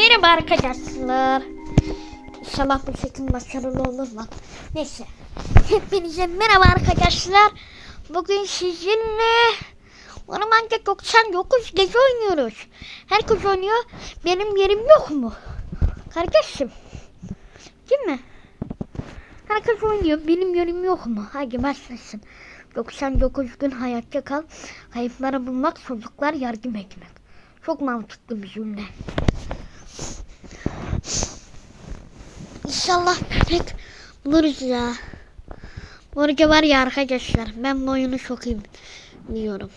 merhaba arkadaşlar. İnşallah bu çekim başarılı olur lan. Neyse. Hepinize merhaba arkadaşlar. Bugün sizinle Ormanda 99 gece oynuyoruz. Herkes oynuyor. Benim yerim yok mu? Kardeşim. Değil mi? Herkes oynuyor. Benim yerim yok mu? Hadi başlasın. 99 gün hayatta kal. Kayıpları bulmak, çocuklar yardım etmek. Çok mantıklı bir cümle. İnşallah köpek buluruz ya. Arada var ya arkadaşlar ben bu oyunu çok iyi biliyorum.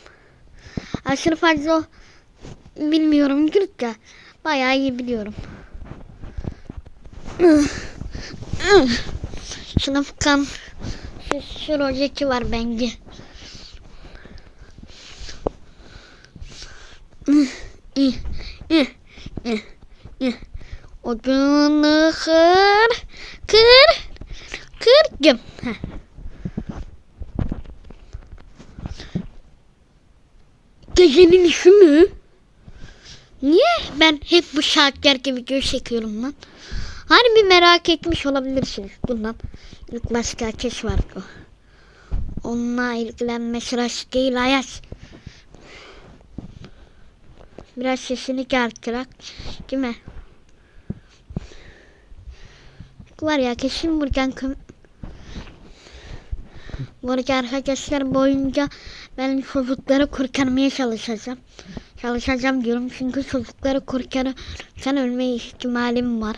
Aşırı fazla bilmiyorum da bayağı iyi biliyorum. Sınıf kan rojeti var bence. İh. Odunu kır, kır, kırdım. Heh. Gecenin işi mi? Niye ben hep bu saatlerde video çekiyorum lan? Bir merak etmiş olabilirsiniz. Bundan ilk başka ateş vardı. Onunla ilgilenme sırası değil Ayaz. Biraz sesini artırak. Değil mi? Var ya kesin buradan. Burada arkadaşlar boyunca ben çocukları kurtarmaya çalışacağım. Çalışacağım diyorum çünkü çocukları kurtarırken ölme ihtimalim var.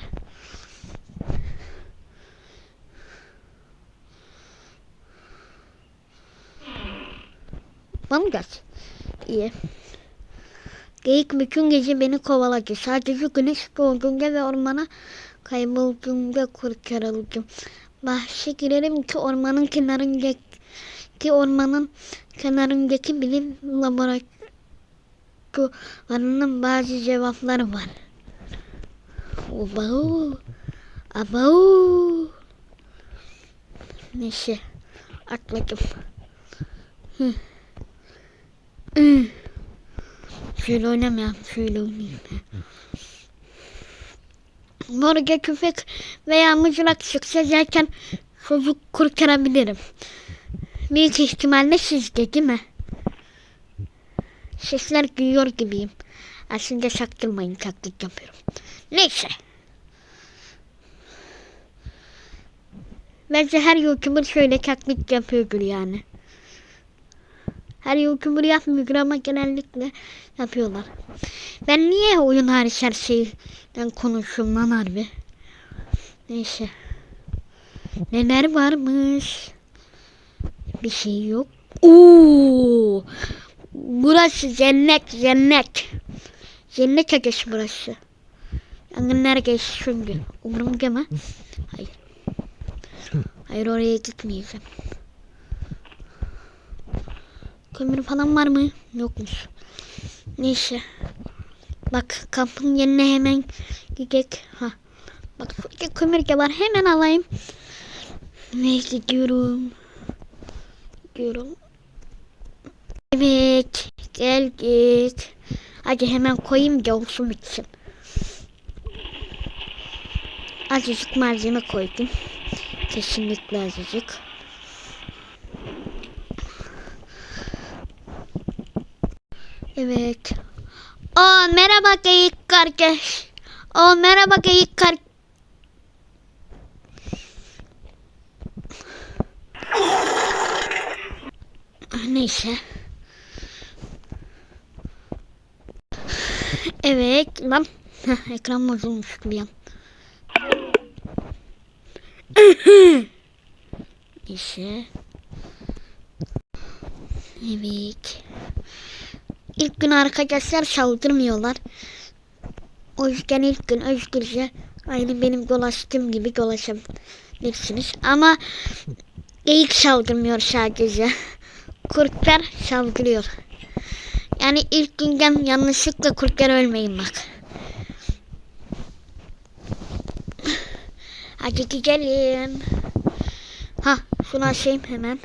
Bana gel. İyi. Geyik bütün gece beni kovaladı. Sadece güneş doğduğunda ve ormana kaybolduğumda kurtarıldım. Bahçe girelim ki ormanın kenarındaki ormanın kenarındaki bilim laboratuvarının bazı cevapları var. Obau. Abau. Neyse. Atladım. Hı. Hı. Şöyle oynamayalım. Şöyle oynayayım. Morga köpek veya mızrak çıksa zaten çocuk kurtarabilirim. Büyük ihtimalle sizde değil mi? Sesler duyuyor gibiyim. Aslında saktırmayın taklit yapıyorum. Neyse. Bence her YouTuber şöyle taklit yapıyordur yani. Her YouTuber yapmıyor ama genellikle yapıyorlar. Ben niye oyun hariç her şeyden konuşuyorum lan harbi? Neyse. Neler varmış? Bir şey yok. Oo! Burası cennet cennet. Cennet ateşi burası. Yangınlar geçti çünkü. Umurumda mı? Hayır. Hayır oraya gitmeyeceğim. Kömür falan var mı? Yokmuş. Neyse. Bak kampın yerine hemen gidecek. Ha. Bak kömür var. Hemen alayım. Ve gidiyorum. Gidiyorum. Evet. Geldik. Hadi hemen koyayım da olsun bitsin. Azıcık malzeme koydum. Kesinlikle azıcık. Evet. Aa merhaba geyik kardeş. Aa merhaba geyik kar. Neyse. Evet lan. Heh, ekran bozulmuş bir an. Neyse. Evet. İlk gün arkadaşlar saldırmıyorlar. O yüzden ilk gün özgürce aynı benim dolaştığım gibi dolaşabilirsiniz. Ama geyik saldırmıyor sadece. Kurtlar saldırıyor. Yani ilk günden yanlışlıkla kurtlar ölmeyin bak. Hadi gidelim. Ha şunu açayım hemen.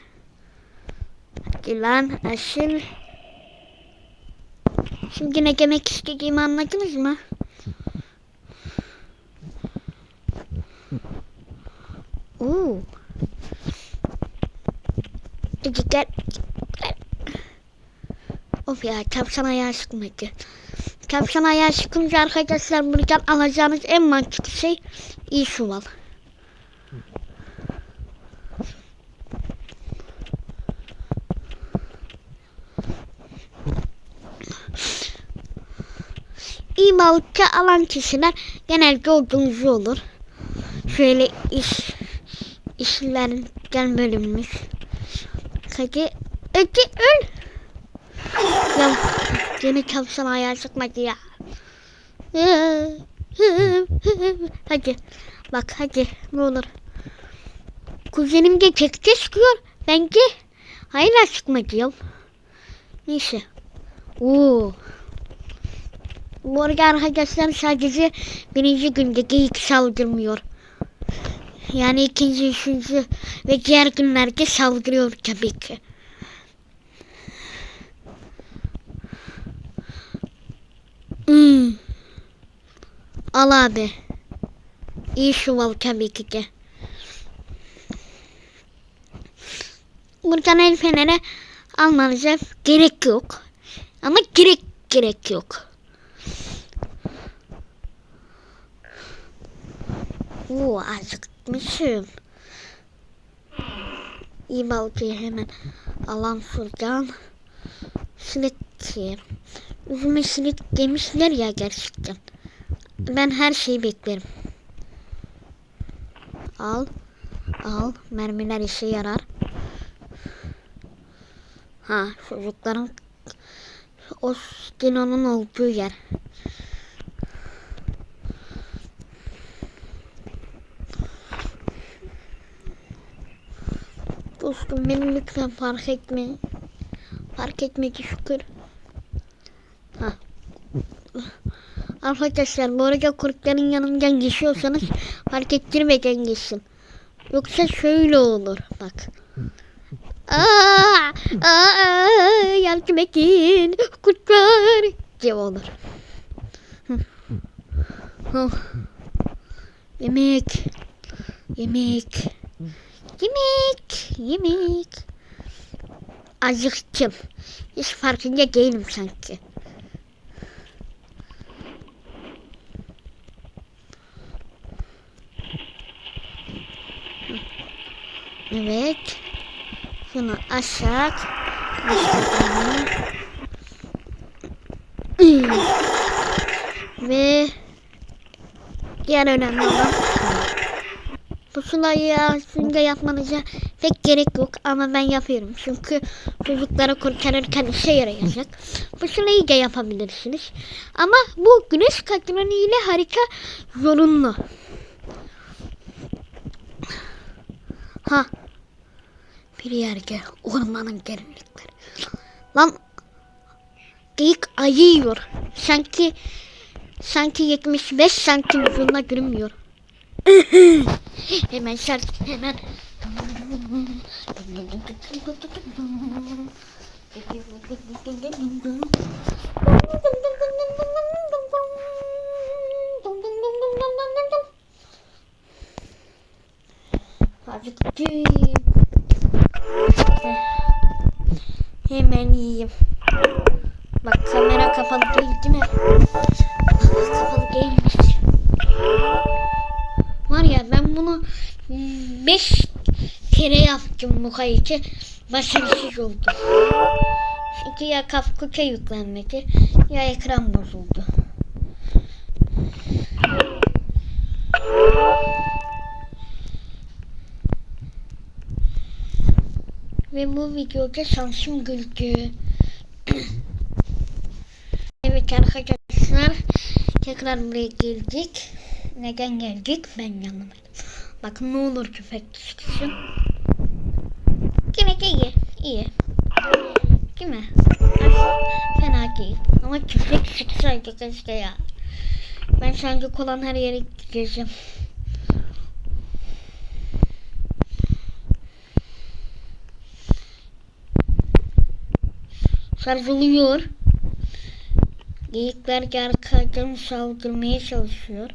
Hadi lan açın. Şimdi yine yemek istediğimi anladınız mı? Oo. Gel. Of ya tavşan ayağı sıkmadı. Tavşan ayağı sıkınca arkadaşlar buradan alacağınız en mantıklı şey iyi su çuval. Balıkçı alan kişiler genelde oduncu olur. Şöyle iş işlerden bölünmüş. Hadi hadi öl. Ya yine kapsan ayağı sıkmadı ya. Hadi bak hadi ne olur. Kuzenim de tekte sıkıyor. Bence hala sıkmadı ya. Neyse. Oo. Bu arada arkadaşlar sadece birinci günde geyik saldırmıyor. Yani ikinci, üçüncü ve diğer günlerde saldırıyor tabii ki. Hmm. Al abi. İyi şuval tabii ki de. Buradan el feneri almanıza gerek yok. Ama gerek gerek yok. Oo acıkmışım. İyi balıkçıyı hemen alan. Sinet yiyelim. Üzüme sinet demişler ya gerçekten. Ben her şeyi beklerim. Al. Al. Mermiler işe yarar. Ha çocukların o Dino'nun olduğu yer. Beni fark etme. Fark etmedi şükür. Ha. Arkadaşlar bu arada kurtların yanından geçiyorsanız fark ettirmeden geçsin. Yoksa şöyle olur bak. Aa, aa, yardım edin kurtlar diye olur. Yemek. Yemek. Yemek. Yemek. Acıktım. Hiç farkında değilim sanki. Evet. Şunu aşağı. Ve diğer önemli olan bu sulayı aslında yapmanıza pek gerek yok ama ben yapıyorum. Çünkü çocukları kurtarırken işe yarayacak. Bu sulayı da yapabilirsiniz. Ama bu güneş katranı ile harika zorunlu. Ha. Bir yerde ormanın derinlikleri. Lan geyik ayı yiyor. Sanki sanki 75 santim uzunluğuna görünmüyor. hemen şart hemen. Acıktım. Hemen yiyeyim. Bak kamera kapalı değil değil mi? Bu kayıtı. Başarısız oldu. Çünkü ya kafkuka yüklenmedi ya ekran bozuldu. Ve bu videoda şansım güldü. evet arkadaşlar tekrar buraya geldik. Neden geldik ben anlamadım. Bakın ne olur köpek çıksın. Yine iyi. iyi. Değil mi? Fena değil. Ama köpek çıksaydı keşke ya. Ben sanki olan her yere gideceğim. Sarılıyor. Geyikler arkadan saldırmaya çalışıyor.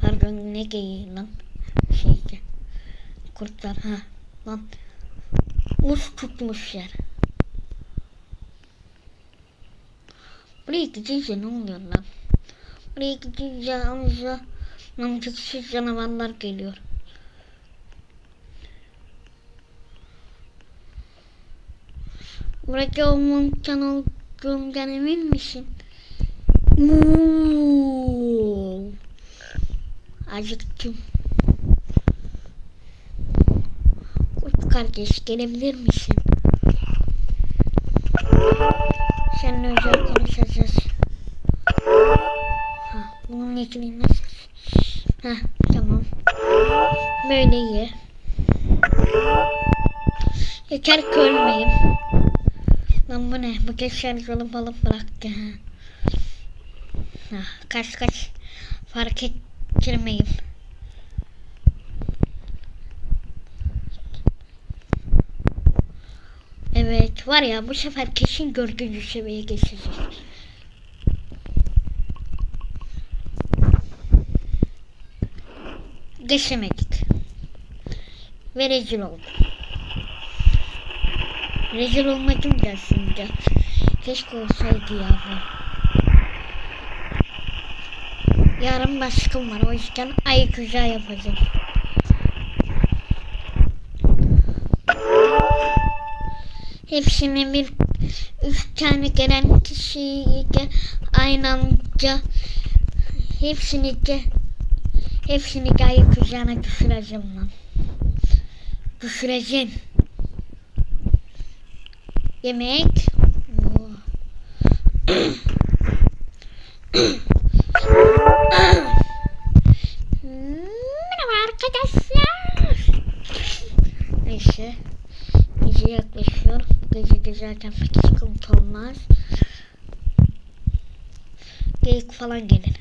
Pardon ne geyiği lan? Şeydi. kurtlar ha. Lan. Mus tutmuş yer. Buraya gidince ne oluyor lan? Buraya gidince anca mantıksız canavarlar geliyor. Burada olmanken olduğundan emin misin? Acıktım. Kurt kardeş gelebilir misin? Seninle özel konuşacağız. Ha, bunun ilgili nasıl? Ha, tamam. Böyle iyi. Yeter ki ölmeyeyim. Lan bu ne? Bu kez şarjolu balık bıraktı. Ha. Ha, kaç kaç. Fark ettirmeyeyim. Var ya bu sefer kesin gördüğünüz seviyeye geçeceğiz. Geçemedik. Ve rezil oldum. Rezil olmadım da aslında. Keşke olsaydı ya bu. Yarın baskım var o yüzden ay güzel yapacağım. Hepsini bir üç tane gelen kişiyi de aynı anda hepsini hepsini ayı kucağına düşüreceğim lan. Düşüreceğim. Yemek. Oo. Merhaba arkadaşlar. Neyse. Gece yaklaşıyor. Zaten pek sıkıntı olmaz. Geyik falan gelir.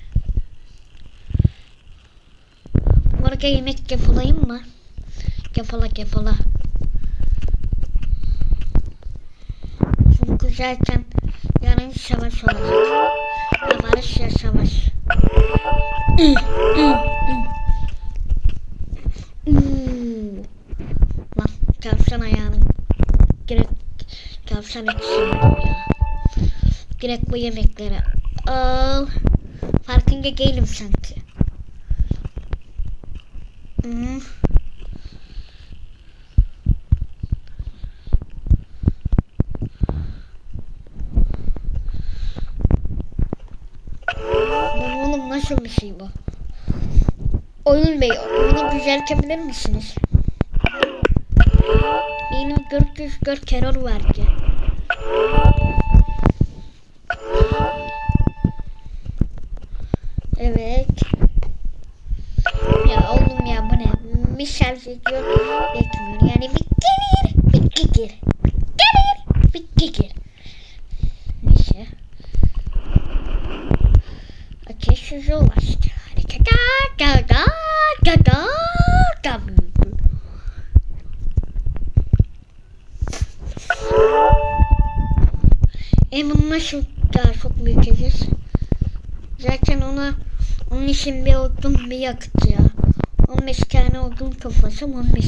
Bu arada yemek depolayayım mı? Depola depola. Çünkü zaten yarın savaş olacak. Ya barış ya savaş. Lan tavşan ayağını tavşan eti sandım ya. Direkt bu yemekleri al. Farkında değilim sanki. Hmm. Lan oğlum nasıl bir şey bu? Oyun Bey, bunu düzeltebilir misiniz? Benim 404 error verdi. Evet. Ya oğlum ya bu ne? Bir şarj ediyor. Yani bir gelir, bir gelir. Gelir, bir gelir. Neyse. Ateş hızı ulaştı. Hareket da da da da da. E bunu nasıl daha çok büyüteceğiz? Zaten ona onun için bir odun bir yakıt ya. 15 tane odun toplasam 15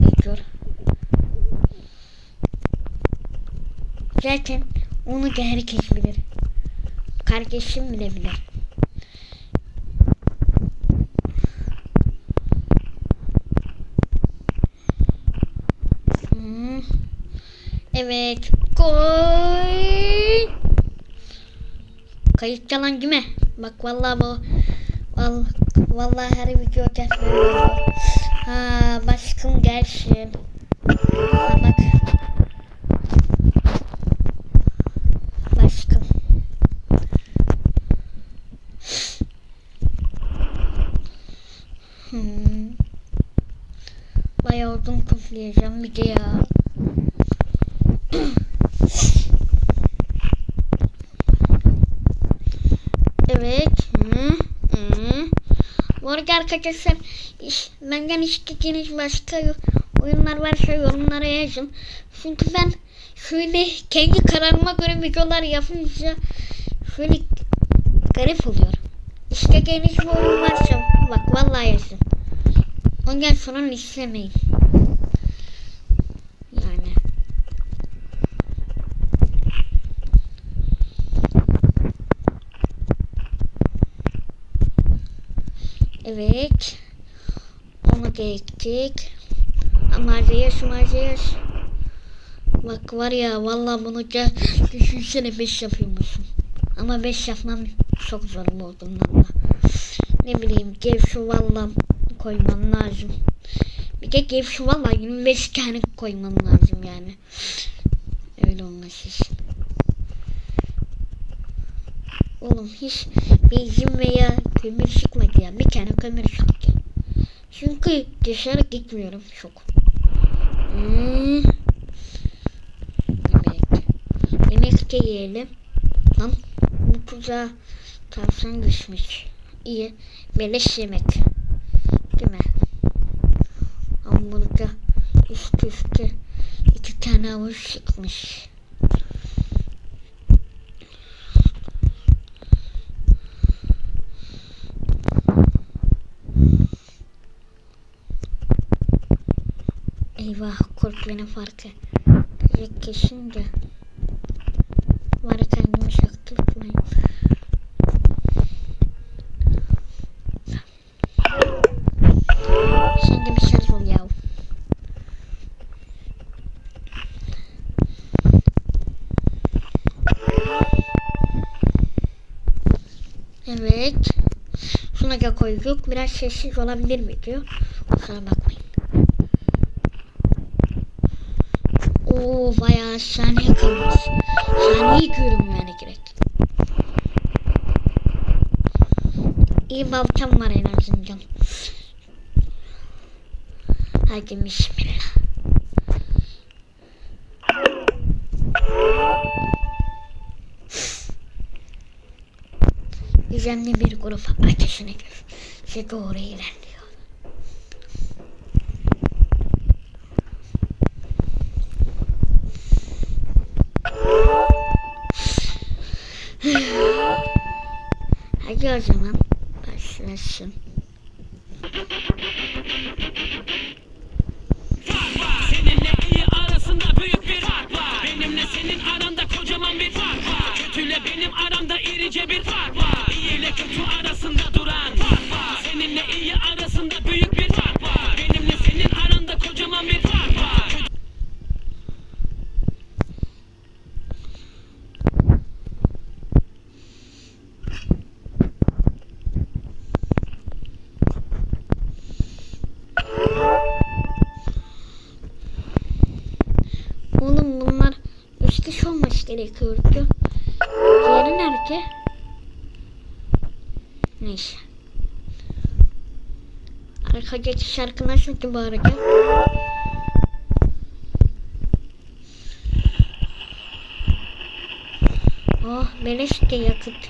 ediyor. Zaten onu da herkes bilir. Kardeşim bile bilir. Evet. Koy. Kayıt çalan kime? Bak vallahi bu val, vallahi her video oluyor. Ha başkım gelsin. Ha, bak. Başkım. Hmm. Bayağı odun toplayacağım bir ya. Evet. Hı, hı. Bu arada arkadaşlar iş, benden istediğiniz başka oyunlar varsa yorumlara yazın. Çünkü ben şöyle kendi kararıma göre videolar yapınca şöyle garip oluyor. İstediğiniz bir oyun varsa bak vallahi yazın. Ondan sonra istemeyin. Yani. Evet. Onu da ektik. Amacıyız amacıyız. Bak var ya vallahi bunu düşünsene 5 yapıyormuşum. Ama 5 yapmam çok zor olduğundan da. Ne bileyim gevşu valla koymam lazım. Bir de gevşu valla 25 tane koymam lazım yani. Öyle olması için. Oğlum hiç benzin veya kömür çıkmadı ya. Bir tane kömür çıktı. Çünkü dışarı gitmiyorum çok. Hmm. Evet. Yemek de yiyelim. Lan bu tuzağa tavşan düşmüş. İyi. Beleş yemek. Değil mi? Hamburger üst üste iki tane avuç çıkmış. Eyvah beni farkı. Direkt kesin de. Var kendimi şaktı tutmayın. Şimdi bir şarj ol yav. Evet. Şuna koyduk. Biraz sessiz olabilir video. Kusura bakmayın. Bayağı saniye kalmış. Saniye görüm yani gerek. İyi baltam var en azından. Hadi bismillah. Gizemli bir grup ateşine göre doğru ilerliyor. Hadi o zaman başlasın. Seninle iyi arasında büyük bir fark var. Benimle senin aranda kocaman bir fark var. Kötüyle benim aramda irice bir fark var. İyi ile kötü gerekiyordu. Diğeri nerede? Neyse. Arkadaki şarkı nasıl ki? Oh beleş de yakıt.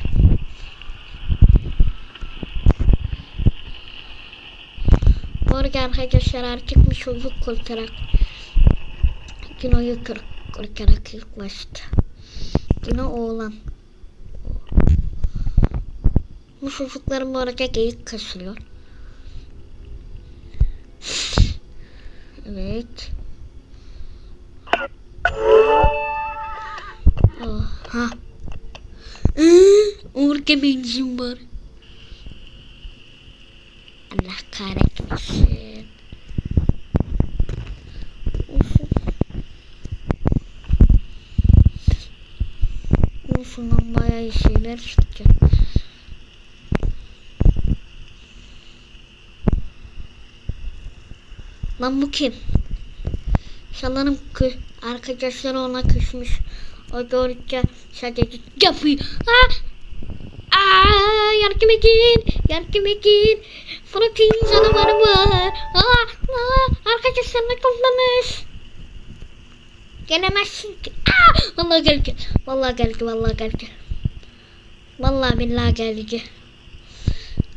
Bu arada arkadaşlar artık bir çocuk kurtarak Dino'yu kır kırkarak ilk. Dino oğlan. Bu çocukların bu arada geyik kasılıyor. Evet. Oha. Orada benzin var. Allah kahretmesin. Of. Şundan şeyler çıktı. Lan bu kim? Sanırım kı arkadaşları ona küsmüş. O görünce sadece yapıyor. Aa! Aa, yardım edin, yardım edin. Fırtın canavarı var. Aa, aa, arkadaşlarına toplamış. Gelemezsin ki. Aa, vallahi geldi. Vallahi geldi, vallahi geldi. Vallahi billahi geldi.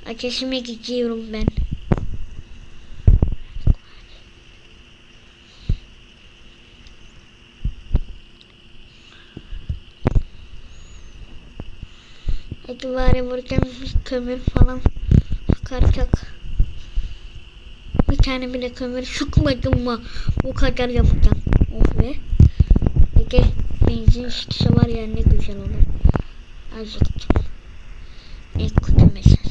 Ateşime gidiyorum ben. Bari buradan bir kömür falan çıkaracak. Bir tane bile kömür sıkmadım mı? Bu kadar yapacağım. Oh be. Ege benzin çıksa var ya ne güzel olur. Azıcık. Ne kötü mesaj.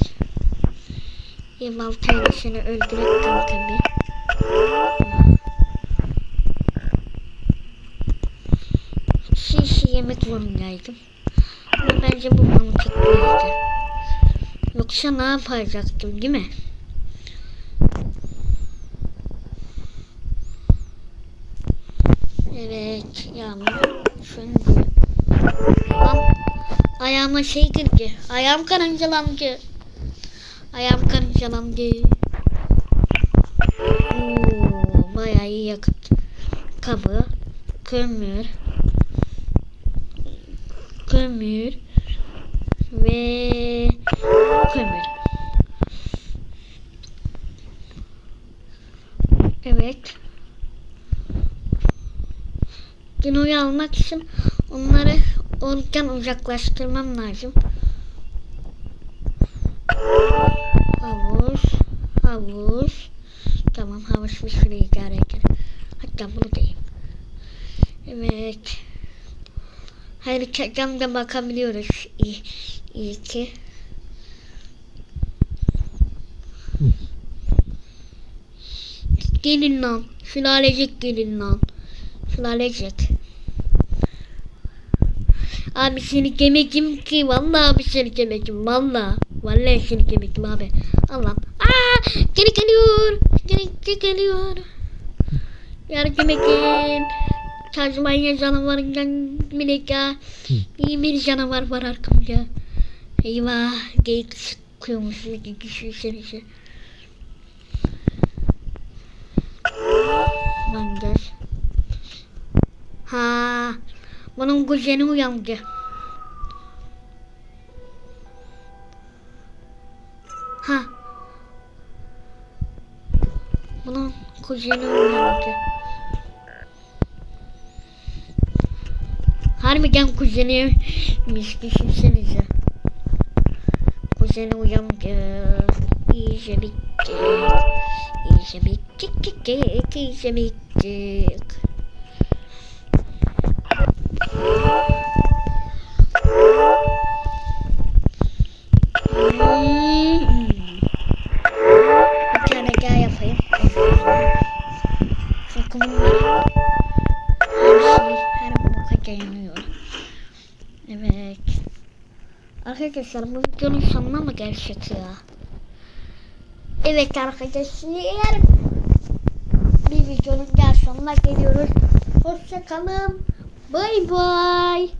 Baltayla seni öldürek kanka bir. Şişi yemek zorundaydım. Ama bence bu mantıklıydı. Yoksa ne yapacaktım değil mi? Evet yağmur söndü. Lan ayağıma şey girdi. Ayağım karıncalandı. Ayağım karıncalandı. Oo, bayağı iyi yakıt. Kabı, kömür, kömür ve kömür. Evet. Dino'yu almak için onları oradan uzaklaştırmam lazım. Havuz, havuz. Tamam havuz bir süre idare eder. Hatta buradayım. Evet. Haritadan da bakabiliyoruz. İyi, iyi ki. Gelin lan. Sülalecek gelin lan. Sülalecek. Abi seni yemekim ki. Vallahi abi seni yemekim. Vallahi. Vallahi seni yemekim abi. Allah'ım. Aa, geri geliyor. Geri geliyor. Yardım edin. Tazmanya canavarından Meleka. İyi bir canavar var arkamda. Eyvah. Geyik sıkıyormuş. Düşünsenize. Lan gel. Ha, bunun kuzeni uyandı. Ha. Bunun kuzeni uyandı. Harbiden kuzeniymiş düşünsenize. Kuzeni uyandı. İyice bitti. İyice bittik gittik. İyice bittik. Arkadaşlar bu videonun sonuna mı gelsek ya? Evet arkadaşlar. Bir videonun daha sonuna geliyoruz. Hoşçakalın. Bay bay.